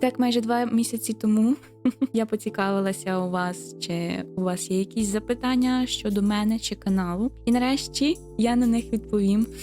Так, майже два місяці тому я поцікавилася у вас, чи у вас є якісь запитання щодо мене чи каналу. І нарешті я на них відповім.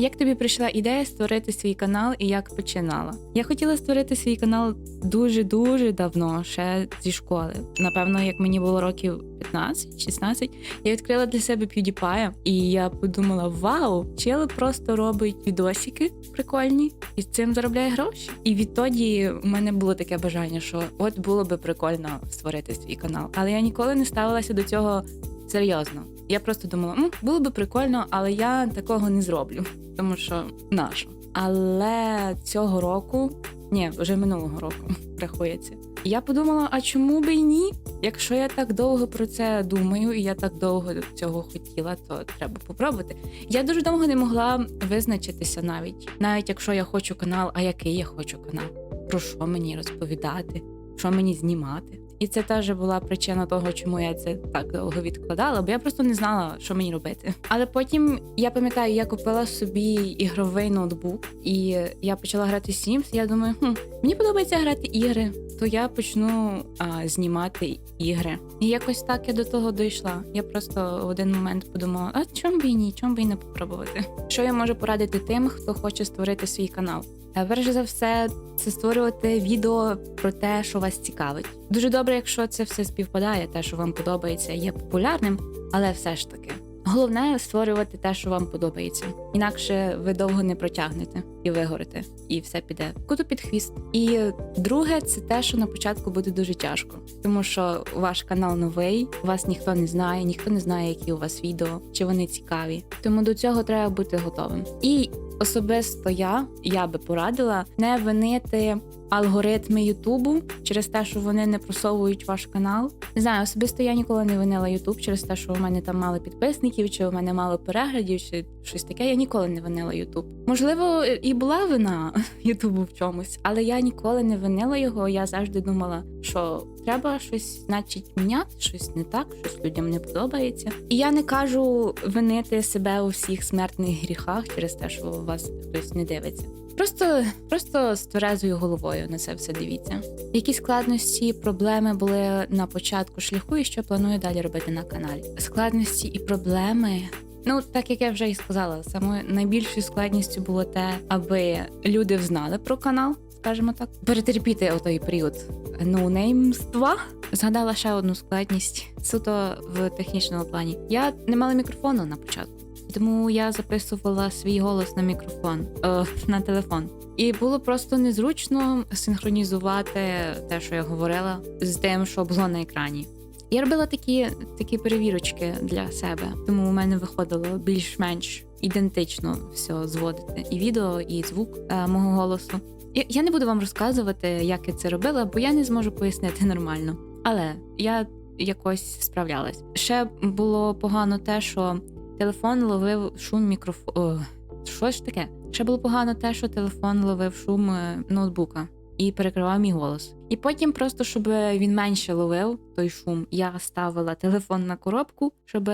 Як тобі прийшла ідея створити свій канал і як починала? Я хотіла створити свій канал дуже дуже давно, ще зі школи. Напевно, як мені було років 15-16, я відкрила для себе PewDiePie, і я подумала: вау, чел просто робить відосики прикольні і цим заробляє гроші. І відтоді у мене було таке бажання, що от було би прикольно створити свій канал. Але я ніколи не ставилася до цього серйозно. Я просто думала, М, було би прикольно, але я такого не зроблю, тому що нащо. Але цього року, ні, вже минулого року рахується. Я подумала: а чому би й ні? Якщо я так довго про це думаю, і я так довго цього хотіла, то треба попробувати. Я дуже довго не могла визначитися навіть, навіть якщо я хочу канал, а який я хочу канал, про що мені розповідати, що мені знімати. І це теж була причина того, чому я це так довго відкладала, бо я просто не знала, що мені робити. Але потім я пам'ятаю, я купила собі ігровий ноутбук, і я почала грати Sims. Я думаю, хм, мені подобається грати ігри, то я почну а, знімати ігри. І якось так я до того дійшла. Я просто в один момент подумала: а чому б і ні, чому б і не попробувати? Що я можу порадити тим, хто хоче створити свій канал? Перш за все, це створювати відео про те, що вас цікавить. Дуже добре, якщо це все співпадає, те, що вам подобається, є популярним, але все ж таки. Головне створювати те, що вам подобається. Інакше ви довго не протягнете і вигорите, і все піде куди під хвіст. І друге, це те, що на початку буде дуже тяжко, тому що ваш канал новий, вас ніхто не знає, ніхто не знає, які у вас відео, чи вони цікаві. Тому до цього треба бути готовим. І особисто я, я би порадила не винити алгоритми Ютубу через те, що вони не просовують ваш канал. Не знаю, особисто я ніколи не винила Ютуб через те, що у мене там мало підписників, чи у мене мало переглядів, чи щось таке. Я ніколи не винила Ютуб. Можливо, і була вина Ютубу в чомусь, але я ніколи не винила його. Я завжди думала, що треба щось, значить, міняти, щось не так, щось людям не подобається. І я не кажу винити себе у всіх смертних гріхах через те, що вас хтось не дивиться. Просто, просто з тверезою головою на це все дивіться. Які складності, проблеми були на початку шляху, і що планую далі робити на каналі? Складності і проблеми. Ну, так як я вже і сказала, самою найбільшою складністю було те, аби люди взнали про канал, скажімо так, перетерпіти отой період ноунеймства. Згадала ще одну складність суто в технічному плані. Я не мала мікрофону на початку. Тому я записувала свій голос на мікрофон е, на телефон, і було просто незручно синхронізувати те, що я говорила, з тим, що було на екрані. Я робила такі, такі перевірочки для себе, тому у мене виходило більш-менш ідентично все зводити і відео, і звук е, мого голосу. І я не буду вам розказувати, як я це робила, бо я не зможу пояснити нормально. Але я якось справлялась. Ще було погано те, що телефон ловив шум мікрофону. Що ж таке? Ще було погано те, що телефон ловив шум е, ноутбука і перекривав мій голос. І потім, просто щоб він менше ловив той шум, я ставила телефон на коробку, щоб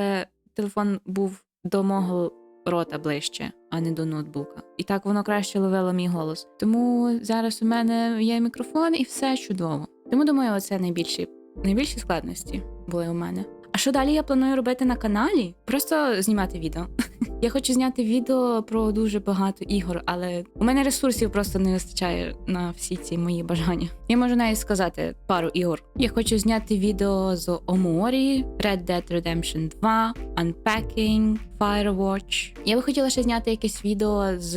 телефон був до мого рота ближче, а не до ноутбука. І так воно краще ловило мій голос. Тому зараз у мене є мікрофон і все чудово. Тому думаю, оце найбільші, найбільші складності були у мене. А що далі я планую робити на каналі? Просто знімати відео. Я хочу зняти відео про дуже багато ігор, але у мене ресурсів просто не вистачає на всі ці мої бажання. Я можу навіть сказати пару ігор. Я хочу зняти відео з Оморі, Red Dead Redemption 2, Unpacking, Firewatch. Я би хотіла ще зняти якесь відео з,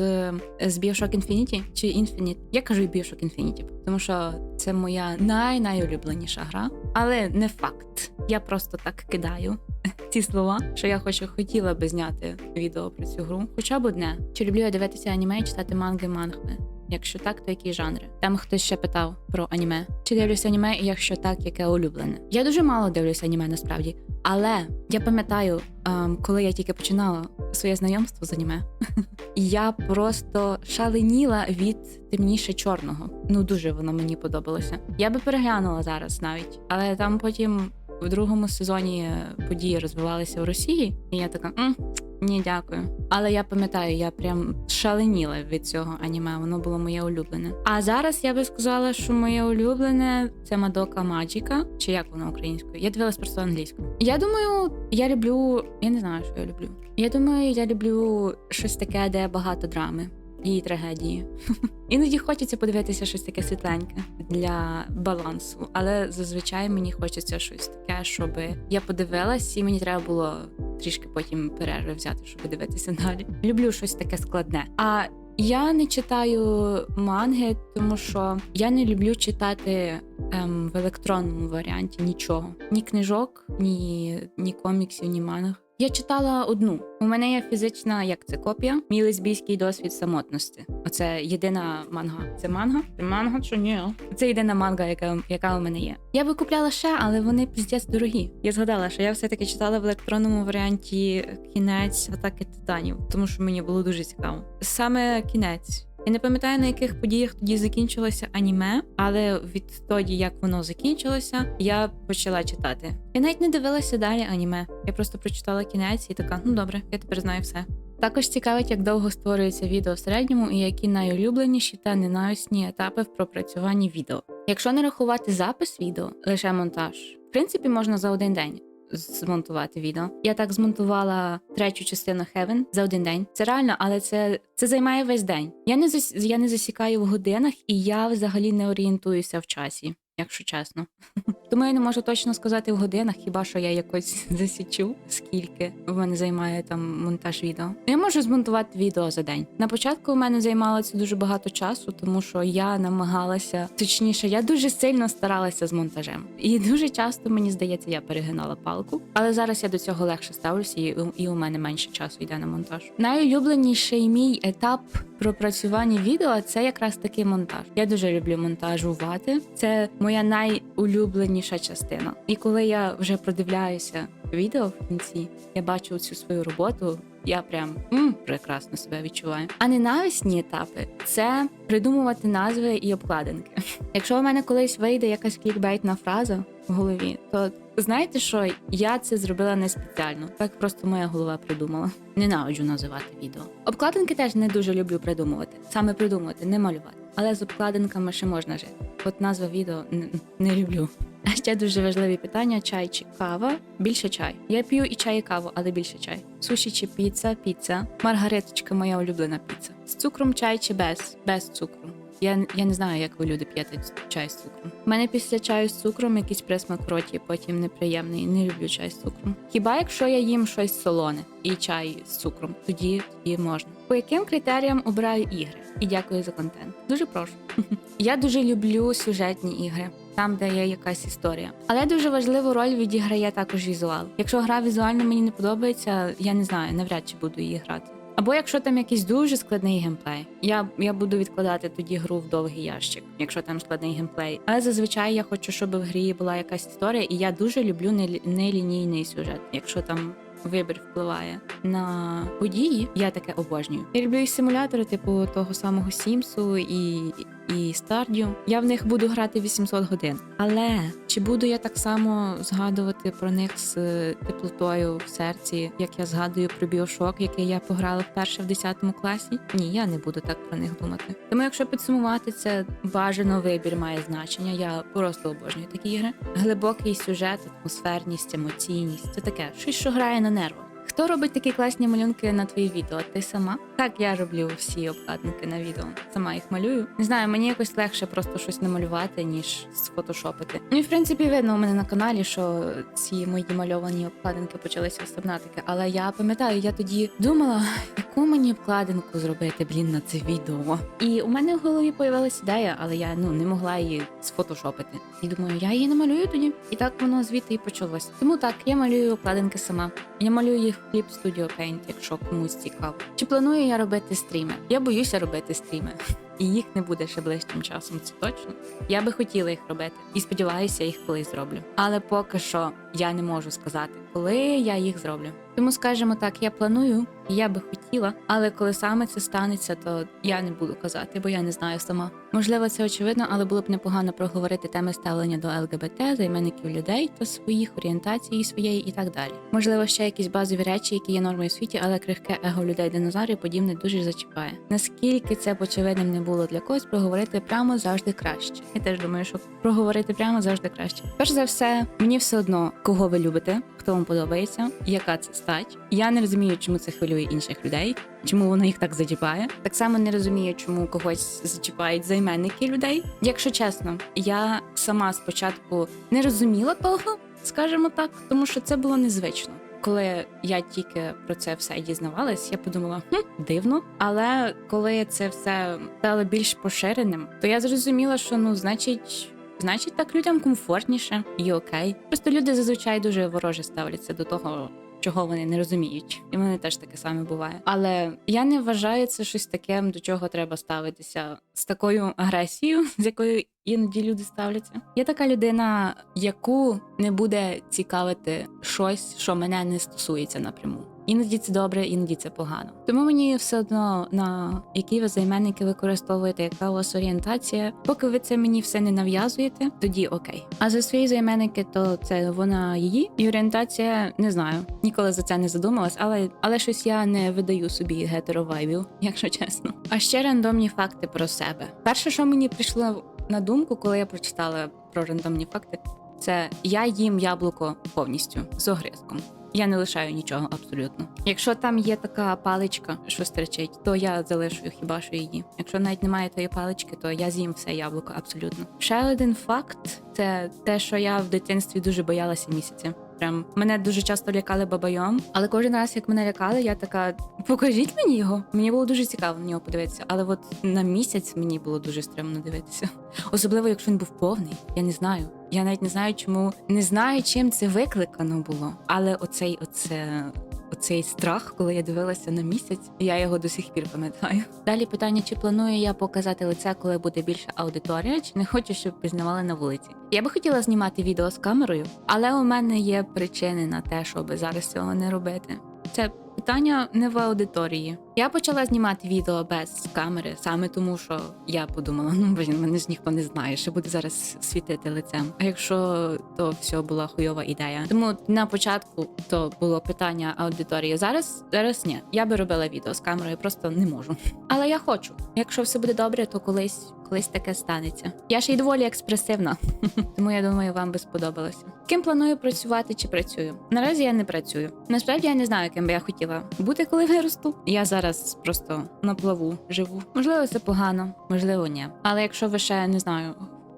з Bioshock Infinity чи Infinite. Я кажу Bioshock Infinity, тому що це моя най-найулюбленіша гра, але не факт. Я просто так кидаю ці слова, що я хочу хотіла би зняти відео про цю гру, хоча б одне. Чи люблю я дивитися аніме і читати манги мангви? Якщо так, то які жанри? Там хтось ще питав про аніме. Чи дивлюся аніме, і якщо так, яке улюблене? Я дуже мало дивлюся аніме насправді, але я пам'ятаю, ем, коли я тільки починала своє знайомство з аніме, я просто шаленіла від темніше чорного. Ну дуже воно мені подобалося. Я би переглянула зараз навіть, але там потім. В другому сезоні події розвивалися в Росії, і я така, М, Ні, дякую. Але я пам'ятаю, я прям шаленіла від цього аніме. Воно було моє улюблене. А зараз я би сказала, що моє улюблене це Мадока Маджіка, чи як воно українською. Я дивилась просто англійською. Я думаю, я люблю. Я не знаю, що я люблю. Я думаю, я люблю щось таке, де багато драми і трагедії. Іноді хочеться подивитися щось таке світленьке для балансу, але зазвичай мені хочеться щось таке, щоб я подивилась, і мені треба було трішки потім перерви взяти, щоб дивитися далі. Люблю щось таке складне. А я не читаю манги, тому що я не люблю читати ем, в електронному варіанті нічого: ні книжок, ні, ні коміксів, ні манг. Я читала одну. У мене є фізична, як це копія, мій лесбійський досвід самотності. Оце єдина манга. Це манга? Це манга чи ні? Це єдина манга, яка, яка у мене є. Я би купляла ще, але вони піздець дорогі. Я згадала, що я все-таки читала в електронному варіанті кінець атаки титанів, тому що мені було дуже цікаво. Саме кінець. Я не пам'ятаю на яких подіях тоді закінчилося аніме, але відтоді, як воно закінчилося, я почала читати. Я навіть не дивилася далі аніме. Я просто прочитала кінець і така, ну добре, я тепер знаю все. Також цікавить, як довго створюється відео в середньому і які найулюбленіші та ненависні етапи в пропрацюванні відео. Якщо не рахувати запис відео, лише монтаж, в принципі, можна за один день змонтувати відео. Я так змонтувала третю частину Heaven за один день. Це реально, але це, це займає весь день. Я не зас, я не засікаю в годинах, і я взагалі не орієнтуюся в часі. Якщо чесно, тому я не можу точно сказати в годинах, хіба що я якось засічу, скільки в мене займає там монтаж відео. Я можу змонтувати відео за день. На початку у мене займало це дуже багато часу, тому що я намагалася, точніше, я дуже сильно старалася з монтажем, і дуже часто мені здається, я перегинала палку. Але зараз я до цього легше ставлюся, і, і у мене менше часу йде на монтаж. Найулюбленіший мій етап пропрацювання відео це якраз таки монтаж. Я дуже люблю монтажувати. Це моя найулюбленіша частина. І коли я вже продивляюся відео в кінці, я бачу цю свою роботу. Я прям м, прекрасно себе відчуваю. А ненависні етапи це придумувати назви і обкладинки. Якщо у мене колись вийде якась клікбейтна фраза в голові, то знаєте що? Я це зробила не спеціально. Так просто моя голова придумала. Ненавиджу називати відео. Обкладинки теж не дуже люблю придумувати. Саме придумувати, не малювати. Але з обкладинками ще можна жити. От назва відео не, не люблю. А ще дуже важливі питання: чай чи кава? Більше чай. Я п'ю і чай, і каву, але більше чай. Суші чи піца, піца. Маргариточка моя улюблена піца. З цукром чай чи без? Без цукру. Я, я не знаю, як ви люди п'єте чай з цукром. У мене після чаю з цукром якийсь присмак роті, потім неприємний. Не люблю чай з цукром. Хіба якщо я їм щось солоне і чай з цукром, тоді тоді можна. По яким критеріям обираю ігри? І дякую за контент. Дуже прошу. Я дуже люблю сюжетні ігри. Там, де є якась історія, але дуже важливу роль відіграє також візуал. Якщо гра візуально мені не подобається, я не знаю, навряд чи буду її грати. Або якщо там якийсь дуже складний геймплей, я я буду відкладати тоді гру в довгий ящик, якщо там складний геймплей. Але зазвичай я хочу, щоб в грі була якась історія, і я дуже люблю нелінійний сюжет, якщо там. Вибір впливає на події. Я таке обожнюю. Я люблю і симулятори, типу того самого Сімсу і і Stardew. Я в них буду грати 800 годин. Але чи буду я так само згадувати про них з теплотою в серці, як я згадую про біошок, який я пограла вперше в 10 класі? Ні, я не буду так про них думати. Тому, якщо підсумувати це, бажано вибір має значення. Я просто обожнюю такі ігри. Глибокий сюжет, атмосферність, емоційність це таке, щось що грає на нервах. Хто робить такі класні малюнки на твої відео? Ти сама? Так, я роблю всі обкладинки на відео. Сама їх малюю. Не знаю, мені якось легше просто щось намалювати, ніж сфотошопити. Ну і в принципі видно у мене на каналі, що ці мої мальовані обкладинки почалися з сабнатики. Але я пам'ятаю, я тоді думала, яку мені вкладинку зробити, блін, на це відео. І у мене в голові появилася ідея, але я ну не могла її сфотошопити. І думаю, я її намалюю тоді. І так воно звідти і почалось. Тому так, я малюю вкладинки сама. Я малюю їх в Clip Studio Paint, якщо комусь цікаво. Чи планую я робити стріми? Я боюся робити стріми. І їх не буде ще ближчим часом. Це точно. Я би хотіла їх робити і сподіваюся, їх колись зроблю. Але поки що я не можу сказати, коли я їх зроблю. Тому скажімо так, я планую, і я би хотіла, але коли саме це станеться, то я не буду казати, бо я не знаю сама. Можливо, це очевидно, але було б непогано проговорити теми ставлення до ЛГБТ, займенників людей та своїх орієнтацій своєї і так далі. Можливо, ще якісь базові речі, які є нормою в світі, але крихке его людей динозаврів подібне дуже зачіпає. Наскільки це б очевидним не було для когось, проговорити прямо завжди краще. Я теж думаю, що проговорити прямо завжди краще. Перш за все, мені все одно, кого ви любите, вам подобається, яка це стать. Я не розумію, чому це хвилює інших людей, чому воно їх так зачіпає. Так само не розумію, чому когось зачіпають займенники людей. Якщо чесно, я сама спочатку не розуміла того, скажімо так, тому що це було незвично. Коли я тільки про це все дізнавалась, я подумала, хм, дивно. Але коли це все стало більш поширеним, то я зрозуміла, що ну, значить. Значить, так людям комфортніше і окей. Просто люди зазвичай дуже вороже ставляться до того, чого вони не розуміють, і мене теж таке саме буває. Але я не вважаю це щось таке, до чого треба ставитися з такою агресією, з якою іноді люди ставляться. Я така людина, яку не буде цікавити щось, що мене не стосується напряму. Іноді це добре, іноді це погано. Тому мені все одно на які ви займенники використовуєте, яка у вас орієнтація. Поки ви це мені все не нав'язуєте, тоді окей. А за свої займенники, то це вона її і орієнтація не знаю. Ніколи за це не задумалась, але але щось я не видаю собі гетеровайбів, якщо чесно. А ще рандомні факти про себе. Перше, що мені прийшло на думку, коли я прочитала про рандомні факти, це я їм яблуко повністю з огризком. Я не лишаю нічого абсолютно. Якщо там є така паличка, що стерчить, то я залишу хіба що її. Якщо навіть немає тої палички, то я з'їм все яблуко абсолютно. Ще один факт це те, що я в дитинстві дуже боялася місяця. Прям мене дуже часто лякали бабайом, але кожен раз, як мене лякали, я така: покажіть мені його. Мені було дуже цікаво на нього подивитися. Але от на місяць мені було дуже стремно дивитися. Особливо, якщо він був повний. Я не знаю. Я навіть не знаю, чому не знаю, чим це викликано було. Але оцей, оце. Оцей страх, коли я дивилася на місяць, я його до сих пір пам'ятаю. Далі питання: чи планую я показати лице, коли буде більша аудиторія, чи не хочу, щоб пізнавали на вулиці? Я би хотіла знімати відео з камерою, але у мене є причини на те, щоб зараз цього не робити. Це питання не в аудиторії. Я почала знімати відео без камери, саме тому, що я подумала: ну блін, мене ж ніхто не знає, що буде зараз світити лицем. А якщо то все була хуйова ідея. Тому на початку то було питання аудиторії. Зараз зараз ні. Я би робила відео з камерою, просто не можу. Але я хочу. Якщо все буде добре, то колись. Колись таке станеться. Я ж і доволі експресивна, тому я думаю, вам би сподобалося. Ким планую працювати чи працюю? Наразі я не працюю. Насправді я не знаю, ким би я хотіла бути, коли виросту. Я зараз просто на плаву живу. Можливо, це погано, можливо, ні. Але якщо ви ще не знаю,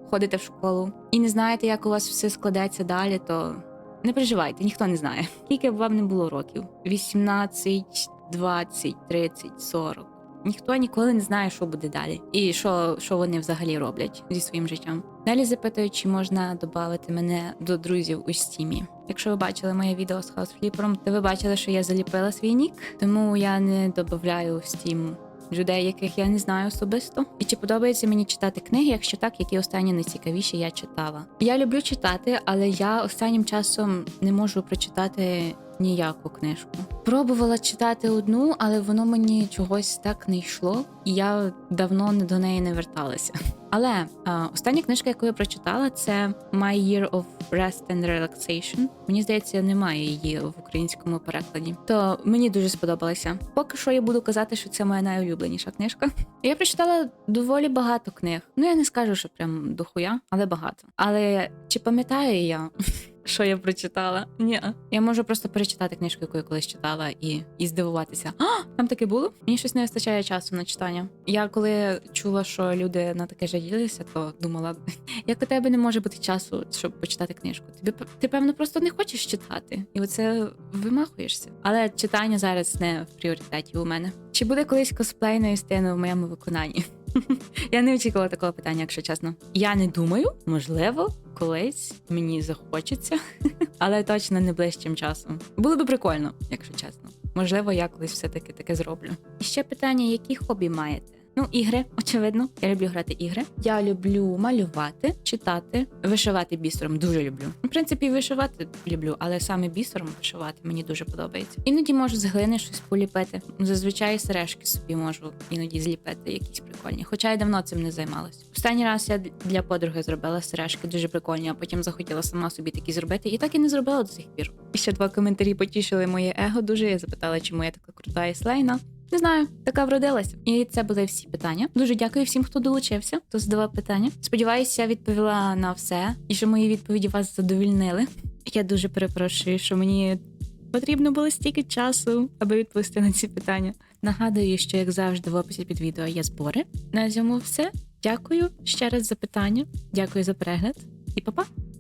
ходите в школу і не знаєте, як у вас все складеться далі, то не переживайте, ніхто не знає. Скільки б вам не було років: 18, 20, 30, 40. Ніхто ніколи не знає, що буде далі, і що що вони взагалі роблять зі своїм життям. Далі запитую, чи можна додати мене до друзів у стімі. Якщо ви бачили моє відео з хаусфліпером, то ви бачили, що я заліпила свій нік, тому я не додаю в Steam людей, яких я не знаю особисто. І чи подобається мені читати книги? Якщо так, які останні найцікавіші я читала. Я люблю читати, але я останнім часом не можу прочитати ніяку книжку. Пробувала читати одну, але воно мені чогось так не йшло, і я давно не до неї не верталася. Але а, остання книжка, яку я прочитала, це My Year of Rest and Relaxation. Мені здається, немає її в українському перекладі. То мені дуже сподобалося. Поки що я буду казати, що це моя найулюбленіша книжка. Я прочитала доволі багато книг. Ну я не скажу, що прям дохуя, але багато. Але чи пам'ятаю я? Що я прочитала? Ні. Я можу просто перечитати книжку, яку я колись читала, і і здивуватися. А, там таке було? Мені щось не вистачає часу на читання. Я коли чула, що люди на таке жалілися, то думала, як у тебе не може бути часу, щоб почитати книжку. Тобі ти певно просто не хочеш читати, і оце вимахуєшся. Але читання зараз не в пріоритеті у мене. Чи буде колись косплейною стіни в моєму виконанні? Я не очікувала такого питання, якщо чесно. Я не думаю, можливо, колись мені захочеться, але точно не ближчим часом. Було би прикольно, якщо чесно. Можливо, я колись все-таки таке зроблю. І ще питання: які хобі маєте? Ну, ігри, очевидно. Я люблю грати ігри. Я люблю малювати, читати, вишивати бісером. Дуже люблю. В принципі, вишивати люблю, але саме бісером вишивати мені дуже подобається. Іноді можу з глини щось поліпити. Зазвичай сережки собі можу іноді зліпити, якісь прикольні. Хоча я давно цим не займалась. Останній раз я для подруги зробила сережки дуже прикольні, а потім захотіла сама собі такі зробити, і так і не зробила до сих пір. І ще два коментарі потішили моє его. Дуже я запитала, чому я така крута і слейна. Не знаю, така вродилася. І це були всі питання. Дуже дякую всім, хто долучився, хто задавав питання. Сподіваюся, я відповіла на все, і що мої відповіді вас задовільнили. Я дуже перепрошую, що мені потрібно було стільки часу, аби відповісти на ці питання. Нагадую, що як завжди в описі під відео є збори. На цьому все. Дякую ще раз за питання. Дякую за перегляд і па-па!